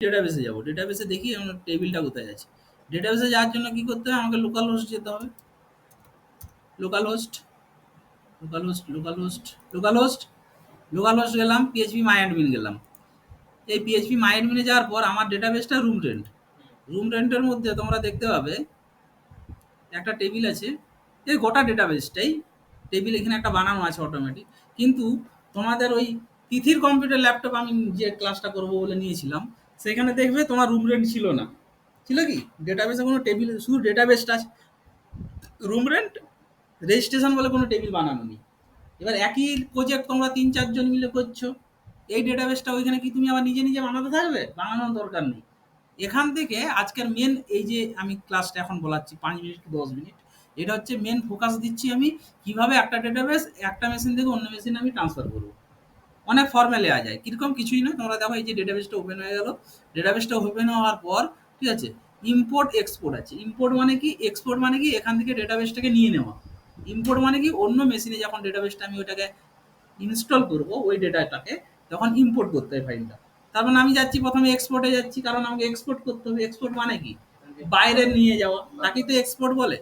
ডেটাবেসে যাব। ডেটাবেসে দেখি আমার টেবিলটা কোথায় আছে। ডেটাবেসে যাওয়ার জন্য কি করতে হবে আমাকে লোকাল হোস্ট যেতে হবে। Local host local host local host local host local host গেলাম পিএইচপি মাই অ্যাডমিন গেলাম। এই পিএইচপি মাই অ্যাডমিনে যাওয়ার পর আমার ডেটাবেসটা রুম রেন্ট রুম রেন্টের মধ্যে তোমরা দেখতে পাবে, একটা টেবিল আছে। এই গোটা ডেটাবেসটাই টেবিল এখানে একটা বানানো আছে অটোমেটিক কিন্তু তোমাদের ওই তিথির কম্পিউটার ল্যাপটপ আমি যে ক্লাসটা করব বলে নিয়েছিলাম সেখানে দেখবে তোমার রুম রেন্ট ছিল না। ছিল কি? ডেটাবেসে কোনো টেবিল শুধু ডেটাবেসটা রুম রেন্ট রেজিস্ট্রেশন বলে কোনো টেবিল বানানো নেই। এবার একই প্রজেক্ট তোমরা তিন চারজন মিলে করছ। এই ডেটাবেসটা ওইখানে কি তুমি আবার নিজে নিজে বানাতে থাকবে? বানানোর দরকার নেই। এখান থেকে আজকের মেন এই যে আমি ক্লাসটা এখন বলাচ্ছি, পাঁচ মিনিট দশ মিনিট? এটা হচ্ছে মেন ফোকাস দিচ্ছি আমি। কীভাবে একটা ডেটাবেস একটা মেশিন থেকে অন্য মেশিনে আমি ট্রান্সফার করব? অনেক ফর্মে নেওয়া যায়। কীরকম কিছুই না তোমরা দেখো এই যে ডেটাবেসটা ওপেন হয়ে গেল। ডেটাবেসটা ওপেন হওয়ার পর, ঠিক আছে ইম্পোর্ট এক্সপোর্ট আছে। ইম্পোর্ট মানে কি? এক্সপোর্ট মানে কি? এখান থেকে ডেটাবেসটাকে নিয়ে নেওয়া। ইম্পোর্ট মানে কি? অন্য মেশিনে যখন ডেটাবেসটা আমি ওটাকে ইনস্টল করব, ওই ডেটাটাকে তখন ইম্পোর্ট করতে হয় ফাইলটা তার মানে আমি যাচ্ছি, প্রথমে এক্সপোর্টে যাচ্ছি, কারণ আমাকে এক্সপোর্ট করতে হবে। এক্সপোর্ট মানে কি? বাইরে নিয়ে যাওয়া। তাকেই তো এক্সপোর্ট বলে।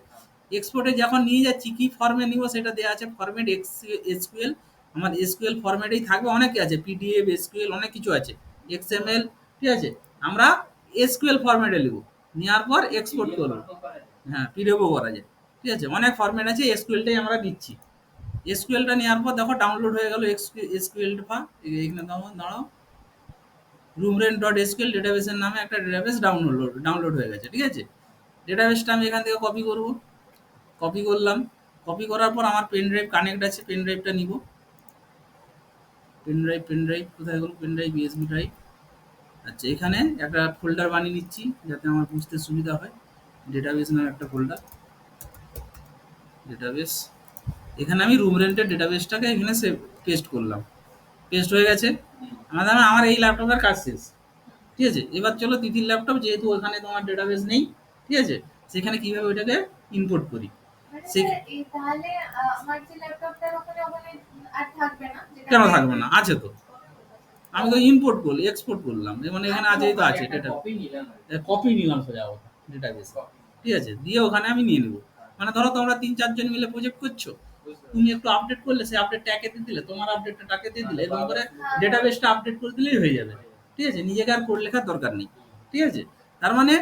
এক্সপোর্টে যখন নিয়ে যাচ্ছি, কি ফর্মে নিব সেটা দেওয়া আছে। ফর্মেট এক্স এসকিউএল আমার এসকিউএল ফরম্যাটেই থাকবে অনেকে আছে পিডিএফ এসকিউএল অনেক কিছু আছে। এক্সএমএল ঠিক আছে? আমরা এসকিউএল ফরম্যাটে লিখব। নেওয়ার পর এক্সপোর্ট করব। হ্যাঁ পিডিএফও করা যায়। ঠিক আছে? অনেক ফরম্যাট আছে এসকিউএলটাই আমরা নিচ্ছি এসকিউএলটা নেওয়ার পর দেখো ডাউনলোড হয়ে গেল এসকিউএলটা এখানে দাঁড়াও। রুমরেন ডট এসকিউএল ডেটাবেসের নামে একটা ডেটাবেস ডাউনলোড ডাউনলোড হয়ে গেছে ঠিক আছে? ডেটাবেসটা আমি এখান থেকে কপি করব। কপি করলাম। কপি করার পর আমার পেন ড্রাইভ কানেক্ট আছে পেন ড্রাইভটা নিব। পেন ড্রাইভ পেন ড্রাইভ কোথায় গেল? পেন ড্রাইভ ইউএসবি ড্রাইভ আচ্ছা এখানে একটা ফোল্ডার বানিয়ে নিচ্ছি, যাতে আমার বুঝতে সুবিধা হয়। ডেটাবেস নামে একটা ফোল্ডার ডেটাবেস এখানে আমি রুম রেন্টের ডেটাবেসটাকে এখানে সেভ পেস্ট করলাম। পেস্ট হয়ে গেছে। আমাদের আমার এই ল্যাপটপের কাজ শেষ। ঠিক আছে? এবার চলো তিতির ল্যাপটপ যেহেতু ওখানে তোমার ডেটাবেস নেই, ঠিক আছে? সেখানে কীভাবে ওইটাকে ইম্পোর্ট করি? সে- তাহলে আমার যে ওখানে ওখানে আর থাকবে না? কেন থাকবে না? আছে তো। আমি তো ইম্পোর্ট করলি এক্সপোর্ট করলাম। মানে এখানে আছেই তো আছে ডেটা কপি নিলাম। সোজা কথা ডেটাবেস ঠিক আছে দিয়ে ওখানে আমি নিয়ে নেব। মানে ধরো তোমরা তিন চারজন মিলে প্রজেক্ট করছ। তুমি একটু আপডেট করলে সে আপডেট ট্যাকে দিয়ে দিলে তোমার আপডেটটা টাকে দিয়ে দিলে এরকম করে ডেটাবেসটা আপডেট করে দিলেই হয়ে যাবে। ঠিক আছে নিজেকে আর কোড লেখার দরকার নেই। ঠিক আছে তার মানে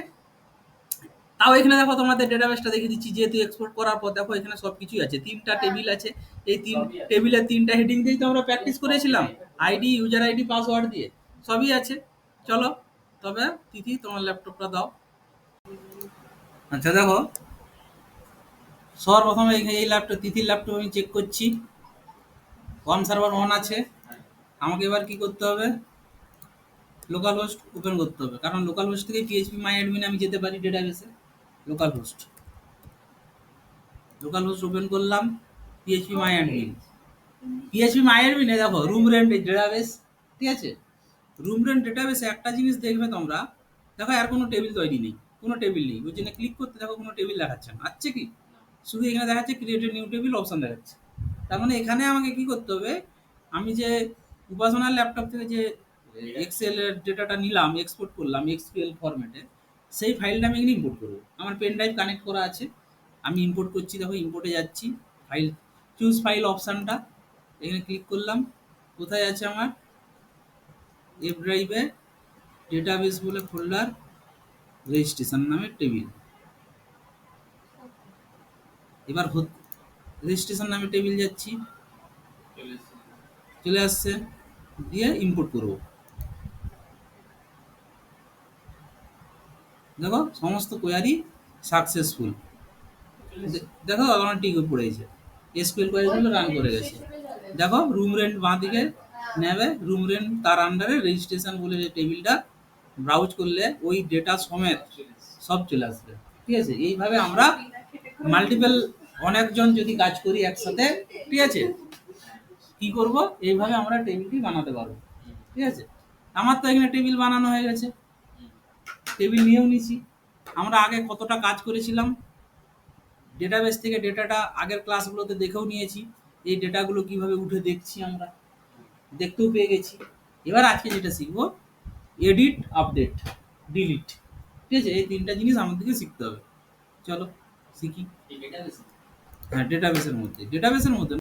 তাও এখানে দেখো তোমাদের ডেটাবেসটা দেখিয়ে দিচ্ছি যেহেতু এক্সপোর্ট করার পর দেখো এখানে সব কিছুই আছে। তিনটা টেবিল আছে এই তিন টেবিলের তিনটা হেডিং দিয়েই তো আমরা প্র্যাকটিস করেছিলাম। আইডি ইউজার আইডি পাসওয়ার্ড দিয়ে। সবই আছে। চলো তবে তিথি তোমার ল্যাপটপটা দাও। আচ্ছা দেখো। সবার প্রথমে এই- এই ল্যাপটপ তিথির ল্যাপটপ আমি চেক করছি। ওয়ান সার্ভার অন আছে। আমাকে এবার কি করতে হবে? লোকাল হোস্ট ওপেন করতে হবে। কারণ লোকাল হোস্ট থেকে পিএইচপি মাই অ্যাডমিন আমি যেতে পারি ডেটাবেসে local host local host open করলাম PHP my admin PHP my অ্যাডমিনে দেখো রুম রেন্ট ডেটাবেস ঠিক আছে? রুম রেন্ট ডেটাবেসে একটা জিনিস দেখবে তোমরা দেখো আর কোনো টেবিল তৈরি নেই কোনো টেবিল নেই ওই জন্য ক্লিক করতে দেখো কোনো টেবিল দেখাচ্ছে না আছে কি? শুধু এখানে দেখাচ্ছে ক্রিয়েট নিউ টেবিল অপশন দেখাচ্ছে। তার মানে এখানে আমাকে কি করতে হবে? আমি যে উপাসনার ল্যাপটপ থেকে যে এক্সেল এর ডেটাটা নিলাম এক্সপোর্ট করলাম এক্সপিএল ফরম্যাটে সেই ফাইলটা আমি এখানে ইম্পোর্ট করব। আমার পেন ড্রাইভ কানেক্ট করা আছে। আমি ইম্পোর্ট করছি দেখো ইম্পোর্টে যাচ্ছি। ফাইল চুজ ফাইল অপশানটা এখানে ক্লিক করলাম। কোথায় আছে আমার? এফ ড্রাইভে ডেটাবেস বলে ফোল্ডার রেজিস্ট্রেশন নামে টেবিল এবার রেজিস্ট্রেশন নামে টেবিল যাচ্ছি। চলে আসছে। দিয়ে ইম্পোর্ট করব। দেখো, সমস্ত কোয়ারি সাকসেসফুল দেখো আমার টিক পড়েছে। এসকিউএল কোয়ারিগুলো রান করে গেছে। দেখো রুম রেন্ট বাঁ দিকে নেবে রুম রেন্ট তার আন্ডারে রেজিস্ট্রেশন বলে যে টেবিলটা ব্রাউজ করলে ওই ডেটা সমেত সব চলে আসবে। ঠিক আছে? এইভাবে আমরা মাল্টিপল অনেকজন যদি কাজ করি একসাথে, ঠিক আছে? কি করব? এইভাবে আমরা টেবিলটি বানাতে পারব। ঠিক আছে? আমার তো এখানে টেবিল বানানো হয়ে গেছে। টেবিল নিয়েও নিছি আমরা আগে কতটা কাজ করেছিলাম ডেটাবেস থেকে ডেটাটা আগের ক্লাসগুলোতে দেখেও নিয়েছি। এই ডেটাগুলো কীভাবে উঠে দেখছি আমরা দেখতেও পেয়ে গেছি। এবার আজকে যেটা শিখব এডিট আপডেট ডিলিট ঠিক আছে? এই তিনটা জিনিস আমাদেরকে শিখতে হবে। চলো শিখি। হ্যাঁ ডেটাবেসের মধ্যে। ডেটাবেসের মধ্যে